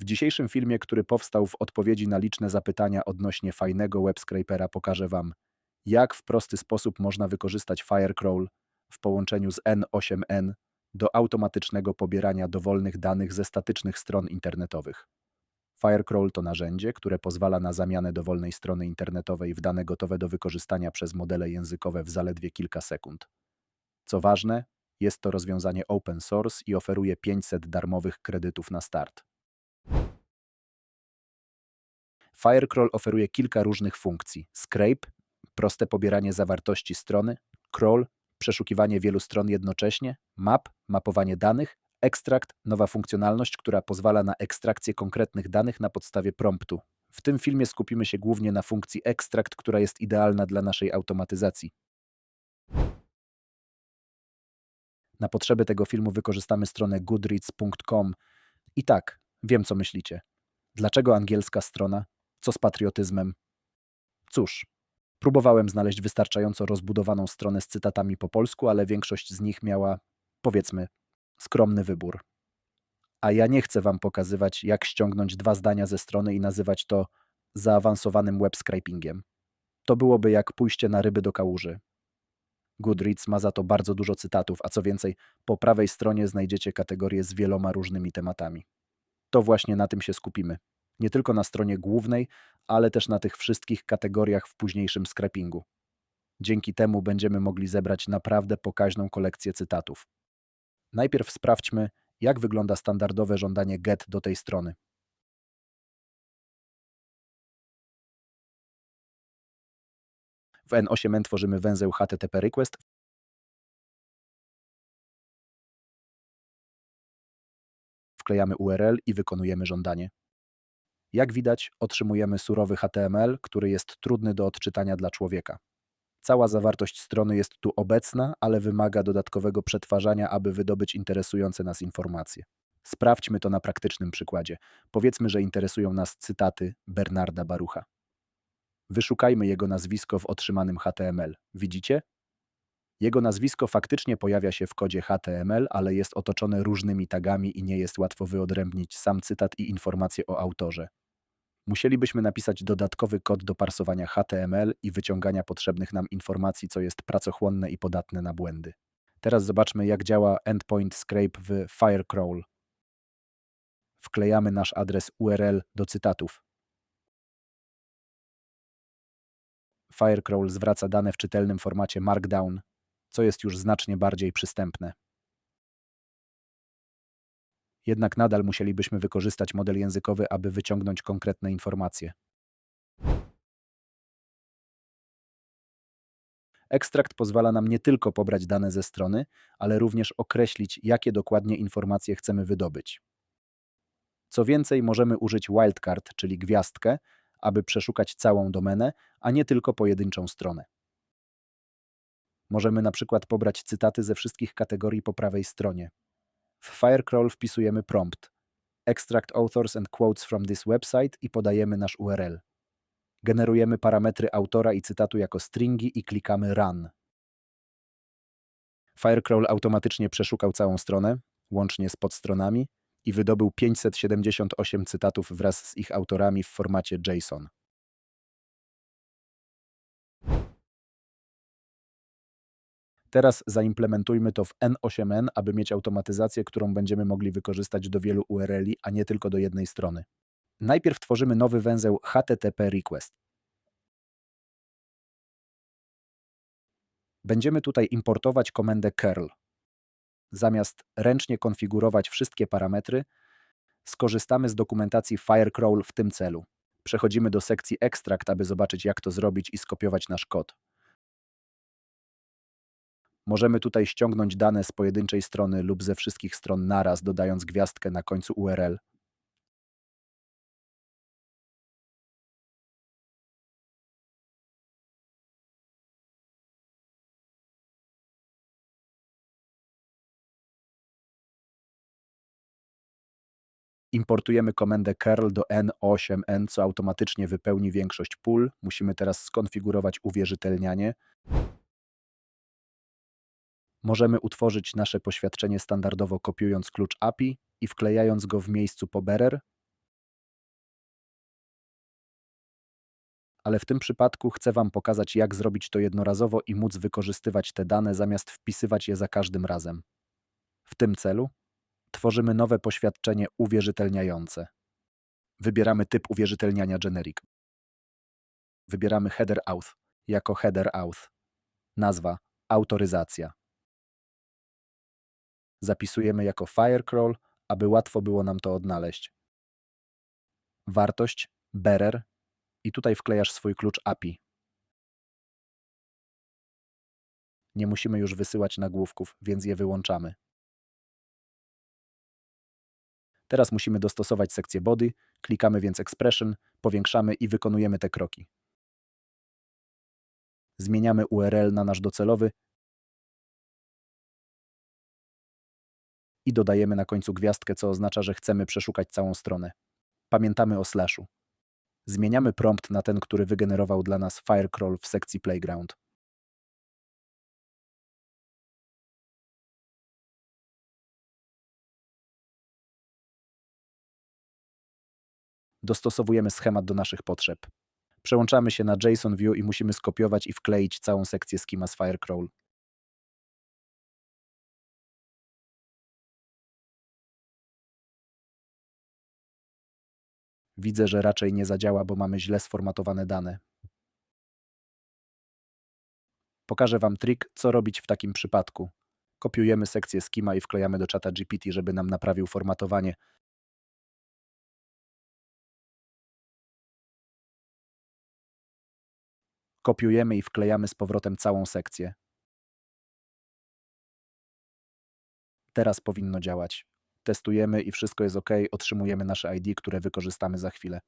W dzisiejszym filmie, który powstał w odpowiedzi na liczne zapytania odnośnie fajnego web scrapera, pokażę Wam, jak w prosty sposób można wykorzystać Firecrawl w połączeniu z N8N do automatycznego pobierania dowolnych danych ze statycznych stron internetowych. Firecrawl to narzędzie, które pozwala na zamianę dowolnej strony internetowej w dane gotowe do wykorzystania przez modele językowe w zaledwie kilka sekund. Co ważne, jest to rozwiązanie open source i oferuje 500 darmowych kredytów na start. Firecrawl oferuje kilka różnych funkcji: scrape, proste pobieranie zawartości strony, crawl, przeszukiwanie wielu stron jednocześnie, map, mapowanie danych, ekstrakt, nowa funkcjonalność, która pozwala na ekstrakcję konkretnych danych na podstawie promptu. W tym filmie skupimy się głównie na funkcji ekstrakt, która jest idealna dla naszej automatyzacji. Na potrzeby tego filmu wykorzystamy stronę goodreads.com. I tak, wiem co myślicie. Dlaczego angielska strona? Co z patriotyzmem? Cóż, próbowałem znaleźć wystarczająco rozbudowaną stronę z cytatami po polsku, ale większość z nich miała, powiedzmy, skromny wybór. A ja nie chcę wam pokazywać, jak ściągnąć dwa zdania ze strony i nazywać to zaawansowanym web scrapingiem. To byłoby jak pójście na ryby do kałuży. Goodreads ma za to bardzo dużo cytatów, a co więcej, po prawej stronie znajdziecie kategorię z wieloma różnymi tematami. To właśnie na tym się skupimy. Nie tylko na stronie głównej, ale też na tych wszystkich kategoriach w późniejszym scrapingu. Dzięki temu będziemy mogli zebrać naprawdę pokaźną kolekcję cytatów. Najpierw sprawdźmy, jak wygląda standardowe żądanie GET do tej strony. W N8N tworzymy węzeł HTTP request. Wklejamy URL i wykonujemy żądanie. Jak widać, otrzymujemy surowy HTML, który jest trudny do odczytania dla człowieka. Cała zawartość strony jest tu obecna, ale wymaga dodatkowego przetwarzania, aby wydobyć interesujące nas informacje. Sprawdźmy to na praktycznym przykładzie. Powiedzmy, że interesują nas cytaty Bernarda Barucha. Wyszukajmy jego nazwisko w otrzymanym HTML. Widzicie? Jego nazwisko faktycznie pojawia się w kodzie HTML, ale jest otoczone różnymi tagami i nie jest łatwo wyodrębnić sam cytat i informacje o autorze. Musielibyśmy napisać dodatkowy kod do parsowania HTML i wyciągania potrzebnych nam informacji, co jest pracochłonne i podatne na błędy. Teraz zobaczmy, jak działa endpoint scrape w Firecrawl. Wklejamy nasz adres URL do cytatów. Firecrawl zwraca dane w czytelnym formacie Markdown, co jest już znacznie bardziej przystępne. Jednak nadal musielibyśmy wykorzystać model językowy, aby wyciągnąć konkretne informacje. Ekstrakt pozwala nam nie tylko pobrać dane ze strony, ale również określić, jakie dokładnie informacje chcemy wydobyć. Co więcej, możemy użyć wildcard, czyli gwiazdkę, aby przeszukać całą domenę, a nie tylko pojedynczą stronę. Możemy na przykład pobrać cytaty ze wszystkich kategorii po prawej stronie. W Firecrawl wpisujemy prompt extract authors and quotes from this website i podajemy nasz URL. Generujemy parametry autora i cytatu jako stringi i klikamy Run. Firecrawl automatycznie przeszukał całą stronę, łącznie z podstronami, i wydobył 578 cytatów wraz z ich autorami w formacie JSON. Teraz zaimplementujmy to w N8N, aby mieć automatyzację, którą będziemy mogli wykorzystać do wielu URL-i, a nie tylko do jednej strony. Najpierw tworzymy nowy węzeł HTTP request. Będziemy tutaj importować komendę curl. Zamiast ręcznie konfigurować wszystkie parametry, skorzystamy z dokumentacji Firecrawl w tym celu. Przechodzimy do sekcji Extract, aby zobaczyć jak to zrobić i skopiować nasz kod. Możemy tutaj ściągnąć dane z pojedynczej strony lub ze wszystkich stron naraz, dodając gwiazdkę na końcu URL. Importujemy komendę curl do n8n, co automatycznie wypełni większość pól. Musimy teraz skonfigurować uwierzytelnianie możemy utworzyć nasze poświadczenie standardowo kopiując klucz API i wklejając go w miejscu po bearer, ale w tym przypadku chcę Wam pokazać, jak zrobić to jednorazowo i móc wykorzystywać te dane zamiast wpisywać je za każdym razem. W tym celu tworzymy nowe poświadczenie uwierzytelniające. Wybieramy typ uwierzytelniania generic. Wybieramy header auth jako header auth. Nazwa autoryzacja. Zapisujemy jako firecrawl, aby łatwo było nam to odnaleźć. Wartość bearer i tutaj wklejasz swój klucz API. Nie musimy już wysyłać nagłówków, więc je wyłączamy. Teraz musimy dostosować sekcję body, klikamy więc expression, powiększamy i wykonujemy te kroki. Zmieniamy URL na nasz docelowy i dodajemy na końcu gwiazdkę, co oznacza, że chcemy przeszukać całą stronę. Pamiętamy o slashu. Zmieniamy prompt na ten, który wygenerował dla nas Firecrawl w sekcji Playground. Dostosowujemy schemat do naszych potrzeb. Przełączamy się na JSON View i musimy skopiować i wkleić całą sekcję schema z Firecrawl. Widzę, że raczej nie zadziała, bo mamy źle sformatowane dane. Pokażę Wam trik, co robić w takim przypadku. Kopiujemy sekcję schema i wklejamy do czata GPT, żeby nam naprawił formatowanie. Kopiujemy i wklejamy z powrotem całą sekcję. Teraz powinno działać. Testujemy i wszystko jest ok, otrzymujemy nasze ID, które wykorzystamy za chwilę.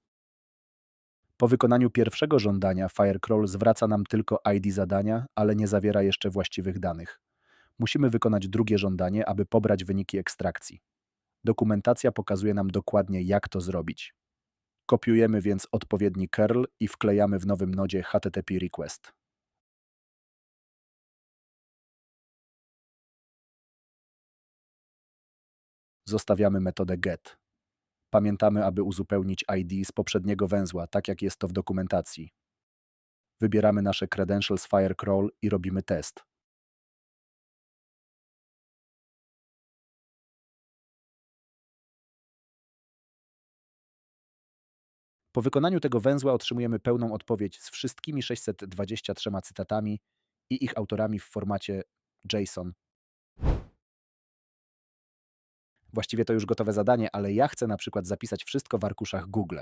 Po wykonaniu pierwszego żądania Firecrawl zwraca nam tylko ID zadania, ale nie zawiera jeszcze właściwych danych. Musimy wykonać drugie żądanie, aby pobrać wyniki ekstrakcji. Dokumentacja pokazuje nam dokładnie, jak to zrobić. Kopiujemy więc odpowiedni curl i wklejamy w nowym nodzie HTTP request. Zostawiamy metodę get. Pamiętamy, aby uzupełnić ID z poprzedniego węzła, tak jak jest to w dokumentacji. Wybieramy nasze credentials Firecrawl i robimy test. Po wykonaniu tego węzła otrzymujemy pełną odpowiedź z wszystkimi 623 cytatami i ich autorami w formacie JSON. Właściwie to już gotowe zadanie, ale ja chcę na przykład zapisać wszystko w arkuszach Google.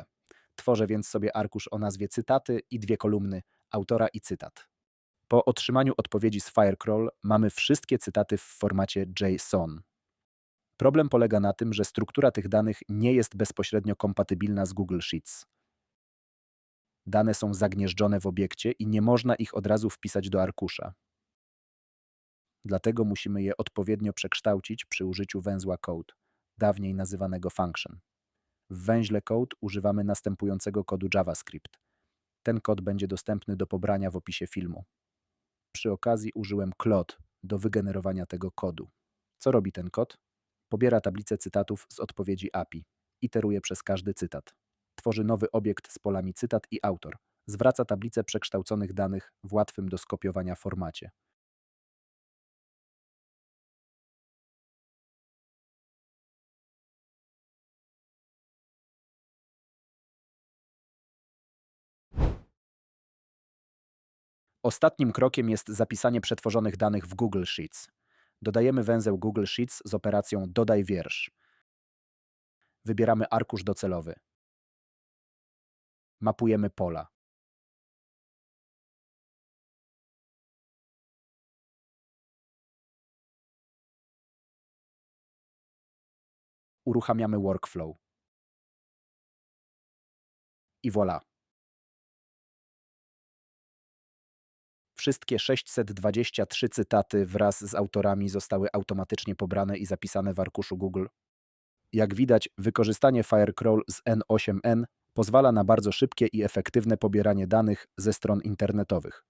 Tworzę więc sobie arkusz o nazwie cytaty i dwie kolumny autora i cytat. Po otrzymaniu odpowiedzi z Firecrawl mamy wszystkie cytaty w formacie JSON. Problem polega na tym, że struktura tych danych nie jest bezpośrednio kompatybilna z Google Sheets. Dane są zagnieżdżone w obiekcie i nie można ich od razu wpisać do arkusza. Dlatego musimy je odpowiednio przekształcić przy użyciu węzła code, dawniej nazywanego function. W węźle code używamy następującego kodu JavaScript. Ten kod będzie dostępny do pobrania w opisie filmu. Przy okazji użyłem Claude do wygenerowania tego kodu. Co robi ten kod? Pobiera tablicę cytatów z odpowiedzi API, iteruje przez każdy cytat. Tworzy nowy obiekt z polami cytat i autor. Zwraca tablicę przekształconych danych w łatwym do skopiowania formacie. Ostatnim krokiem jest zapisanie przetworzonych danych w Google Sheets. Dodajemy węzeł Google Sheets z operacją Dodaj wiersz. Wybieramy arkusz docelowy. Mapujemy pola. Uruchamiamy workflow. I voilà. Wszystkie 623 cytaty wraz z autorami zostały automatycznie pobrane i zapisane w arkuszu Google. Jak widać, wykorzystanie Firecrawl z N8N pozwala na bardzo szybkie i efektywne pobieranie danych ze stron internetowych.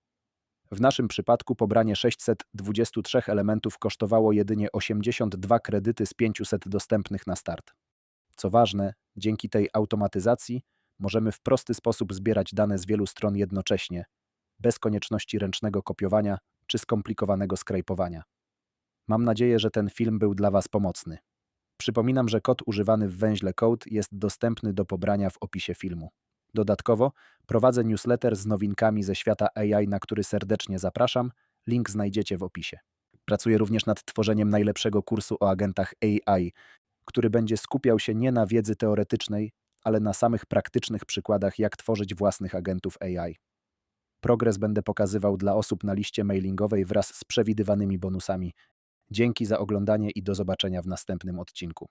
W naszym przypadku pobranie 623 elementów kosztowało jedynie 82 kredyty z 500 dostępnych na start. Co ważne, dzięki tej automatyzacji możemy w prosty sposób zbierać dane z wielu stron jednocześnie, bez konieczności ręcznego kopiowania czy skomplikowanego skrajpowania. Mam nadzieję, że ten film był dla Was pomocny. Przypominam, że kod używany w węźle Code jest dostępny do pobrania w opisie filmu. Dodatkowo prowadzę newsletter z nowinkami ze świata AI, na który serdecznie zapraszam. Link znajdziecie w opisie. Pracuję również nad tworzeniem najlepszego kursu o agentach AI, który będzie skupiał się nie na wiedzy teoretycznej, ale na samych praktycznych przykładach, jak tworzyć własnych agentów AI. Progres będę pokazywał dla osób na liście mailingowej wraz z przewidywanymi bonusami. Dzięki za oglądanie i do zobaczenia w następnym odcinku.